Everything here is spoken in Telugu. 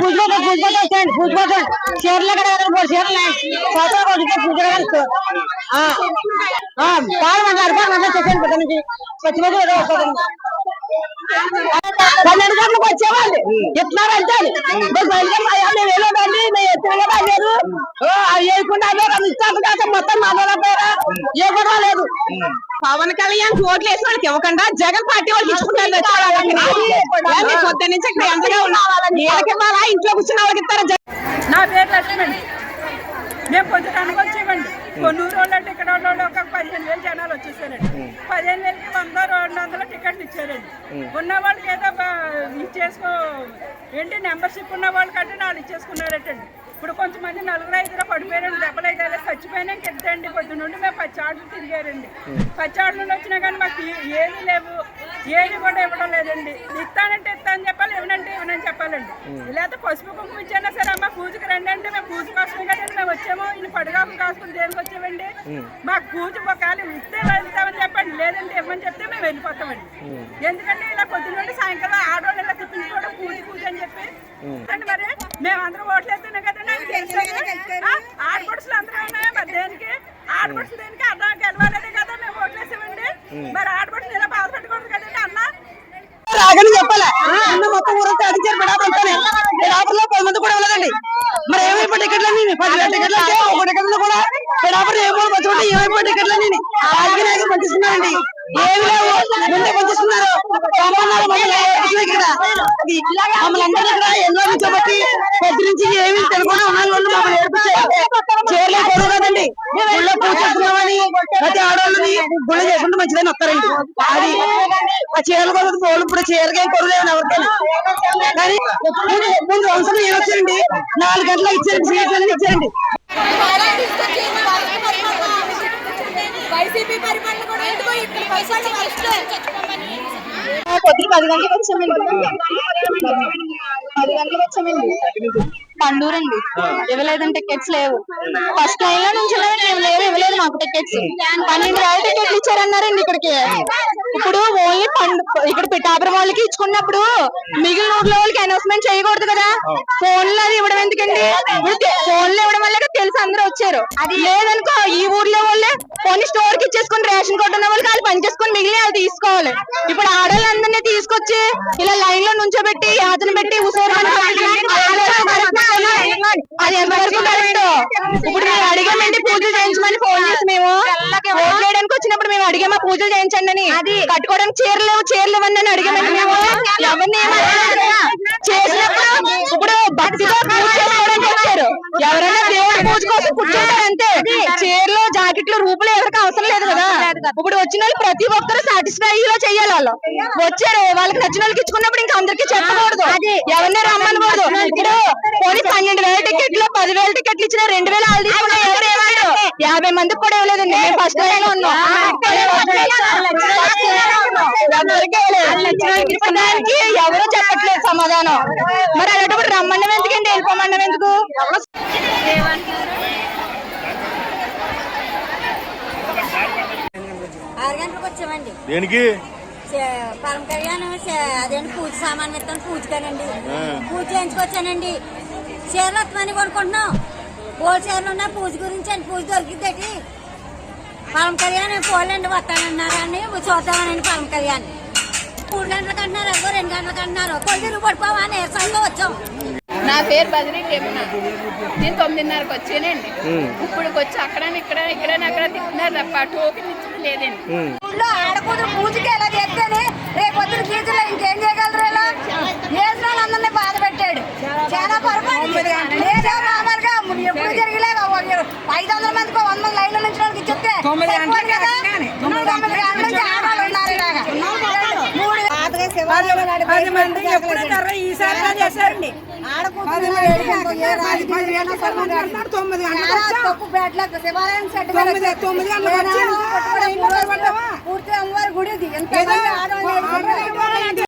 পুজবাটা পুজবাটা সেন পুজবাটা শেয়ার লাগা পর শেয়ার নাই কত কত পুজো লাগতো হ্যাঁ হ্যাঁ পার মাঝে আর পার মাঝে সেকেন্ড কথা নাকি পঁচিশ বছর పన్నెండు గంటలకు వచ్చేవాళ్ళు. ఇస్తున్నారు అంటే మేము వెళ్ళదండి మేము ఎత్తుగా అవి వేయకుండా అవి ఇస్తారు కాక మొత్తం పేర? ఏ కూడా లేదు. పవన్ కళ్యాణ్ ఓట్లు వేసిన వాళ్ళకి ఇవ్వకుండా జగన్ పార్టీ వాళ్ళకి ఇచ్చుకుంటారు పొద్దు నుంచి ఇక్కడ ఎంతగా వీళ్ళకి ఇవ్వాలా? ఇంట్లో కూర్చున్న వాళ్ళకి ఇస్తారా? జగన్? నా పేరు లక్ష్మి అండి మేము పొద్దుటానికి వచ్చేవండి కొన్నూరు వాళ్ళు అంటే ఇక్కడ వాళ్ళు ఒక పదిహేను జనాలు వచ్చేసారండి. పదిహేను వేలకి వంద రెండు వందల టికెట్లు ఇచ్చారండి. ఉన్న వాళ్ళకి ఏదో ఇచ్చేసుకో ఏంటి నెంబర్షిప్ ఉన్న వాళ్ళకంటే నాలుగు ఇచ్చేసుకున్నారటండి. ఇప్పుడు కొంతమంది నలుగురు ఐదుగురు పడిపోయారండి దెబ్బలు అయితే చచ్చిపోయినా ఎంతండి పొద్దు నుండి మేము పచ్చాడులు తిరిగారండి. పచ్చాడు నుండి వచ్చినా కానీ మాకు ఏ- ఏమీ లేవు ఏది కూడా ఇవ్వడం లేదండి. ఇస్తానంటే ఇస్తానని చెప్పాలి ఇవ్వనంటే ఇవ్వనని చెప్పాలండి. లేకపోతే పసుపు కుంకుమ ఇచ్చైనా సరే అమ్మ పూజకి రండి అంటే మేము పూజ కోసమే కదండి మేము వచ్చాము ఇన్ని పడుగాకు కాసుకుని దేనికి వచ్చామండి? మాకు పూజ ఒకవేళ ఇస్తే వెళ్తామని చెప్పండి లేదంటే ఇవ్వమని చెప్తే మేము వెళ్ళిపోతామండి. ఎందుకంటే ఇలా పొద్దున్న నుండి సాయంకాలం ఆడవాళ్ళు ఇలా తిప్పించుకోవడం పూజ పూజ అని చెప్పి. అంటే మరి మేము అందరూ ఆడపడుచులు అందరూ ఉన్నాయా? మరి దేనికి? ఆడపడుచులు దేనికి? అన్న గెలవాలనే కదా మేము ఓట్లు వేసామండి మరి ఆడపడుచులు ఇలా బాధపెట్టకూడదు కదండి అన్న? రాగని చెప్పాలి? అన్న మొత్తం ఊరంతా అడిచారు బిడాపంతానే బిడాపంలో పది మంది కూడా వెళ్ళదండి. మరి ఏమైపో టికెట్లన్నీ పది వేల టికెట్లు అంటే ఒక టికెట్లు కూడా బిడాపం ఏమో మంచుకుంటే ఏమైపో టికెట్లన్నీ రాజకీయ నాయకులు పంచిస్తున్నారండి ఏమి లేవు ముందే రమ్మన్నారు మమ్మల్ని? ఇక్కడ? మమ్మల్ని అందరినీ ఇక్కడ ఎన్నో నుంచోబట్టి పొద్దు నుంచి ఏమి తినకుండా ఉన్న వాళ్ళు మమ్మల్ని ఏడిపించారు చీరలే కొడు కదండి గుళ్ళో పూజ చేస్తున్నామని ప్రతి ఆడవాళ్ళని గుళ్ళ చేసుకుంటూ మంచిదని వస్తారండి అది ఆ చీరలు కొరకు పోలు ఇప్పుడు చీరకే కొరలేవు ఎవరికైనా కానీ ముందు- సంవత్సరం ఏమొచ్చారండి నాలుగు గంటలకు ఇచ్చారండి సీట్లన్నీ ఇచ్చారండి. వైసీపీ పరిపాలన కూడా ఎందుకో ఇక్కడ పరిపాలన వరస్ట్. పొద్దున పది గంటలకు వచ్చామండి. పది గంటలకు వచ్చామండి. పండూరు అండి ఇవ్వలేదండి టికెట్స్ లేవు. ఫస్ట్ లైన్లో నుంచి మేము లేవు ఇవ్వలేదు మాకు టికెట్స్ పన్నెండు వేల టికెట్లు ఇచ్చారన్నారండి ఇక్కడికి. ఇప్పుడు ఓన్లీ పండు ఇక్కడ పిఠాపురం వాళ్ళకి ఇచ్చుకున్నప్పుడు మిగిలిన ఊర్లో వాళ్ళకి అనౌన్స్మెంట్ చేయకూడదు కదా. ఫోన్లో అది ఇవ్వడం ఎందుకండి? ఫోన్లో ఇవ్వడం వల్ల తెలుసు అందరూ వచ్చారు. అది లేదనుకో ఈ ఊర్లో వాళ్ళే కొన్ని స్టోర్కి ఇచ్చేసుకుని రేషన్ కార్డు ఉన్న వాళ్ళు వాళ్ళు పని చేసుకుని మిగిలిన అది తీసుకోవాలి. ఇప్పుడు ఆడవాళ్ళందరినీ తీసుకొచ్చి ఇలా లైన్లో నుంచోబెట్టి యాతన పెట్టి ఉసూరు అది ఎంతవరకు కరెక్ట్? ఇప్పుడు మేము అడిగామండి పూజలు చేయించమని ఫోన్ చేసి మేము ఓట్లు వేయడానికి వచ్చినప్పుడు మేము అడిగామా పూజలు చేయించండి అని? అది. కట్టుకోవడానికి చీరలు చీరలు ఇవ్వండి అని అడిగామండి మేము. ఎవరిని. చేసినప్పుడు ఇప్పుడు భక్తితో పూజ చేసుకోవడానికి వచ్చారు ఎవరైనా దేవుడి పూజ కోసం కూర్చుంటారు అంతే చీరలు జాకెట్లు రూపులు ఎవరికి అవసరం లేదు కదా? ఇప్పుడు వచ్చిన వాళ్ళు ప్రతి ఒక్కరు సాటిస్ఫై గా చెయ్యాలి వాళ్ళు. వచ్చారు వాళ్ళకి నచ్చిన వాళ్ళకి ఇచ్చుకున్నప్పుడు ఇంకా అందరికి చెప్పకూడదు. ఎవరిని రమ్మనకూడదు. ఇప్పుడు పోనీ పన్నెండు వేల టికెట్లు పదివేల టికెట్లు ఇచ్చిన రెండు వేల వాళ్ళు తీసుకున్నా ఎవరు ఏమాడు యాభై మందికి కూడా ఇవ్వలేదండి మేము ఫస్ట్ లైన్లో ఉన్నాం. ఎవరు చెప్పట్లేదు సమాధానం. మరి అలాంటప్పుడు రమ్మన్నం ఎందుకండి? వెళ్ళిపోమన్నం ఎందుకు? ఆరు గంటలకు వచ్చామండి. దేనికి? పరమ కళ్యాణం అదేంటి పూజ సామాన్ ఇస్తాను పూజకానండి. పూజ చేయించుకొచ్చానండి చీరలు వస్తామని కొనుక్కుంటున్నాం. పూల చీరలు ఉన్నాయి పూజ గురించి అని పూజ దొరికిద్దేటి పరమ కళ్యాణం పూలండి వస్తానన్నారని చూద్దామనండి పరమ కళ్యాణ్. మూడు గంటలకు అంటున్నారు రెండు గంటలకు అంటున్నారు. కొద్ది పడిపోవా నీరసంగా వచ్చాం. నా పేరు బదిలీ టెమున నేను తొమ్మిదిన్నరకు వచ్చానండి. ఇప్పుడు వచ్చి అక్కడ ఇక్కడ ఇక్కడ అక్కడ తిప్పుతున్నారు తప్ప టోకెన్ ఇచ్చింది లేదండి. ఊళ్ళో ఆడకూతురు పూజకి ఎలా చేస్తేనే రేపు పొద్దున ఫీజులో ఇంకేం చేయగలరు ఇలా? వేసిన అందరినీ బాధ పెట్టాడు. చాలా పొరపాటు. లేదా మామూలుగా ఎప్పుడు జరిగలేదు ఐదు వందల మందికి వంద మంది లైన్లో నుంచి వాళ్ళకి కదా? తొమ్మిది గంటల నుంచి ఆడవాళ్ళు ఉన్నారు ఇలాగా మూడు పది మంది ఎప్పుడు కర్ర ఈసారి చేశారండి తొమ్మిది పూర్తి అమ్మవారి గుడి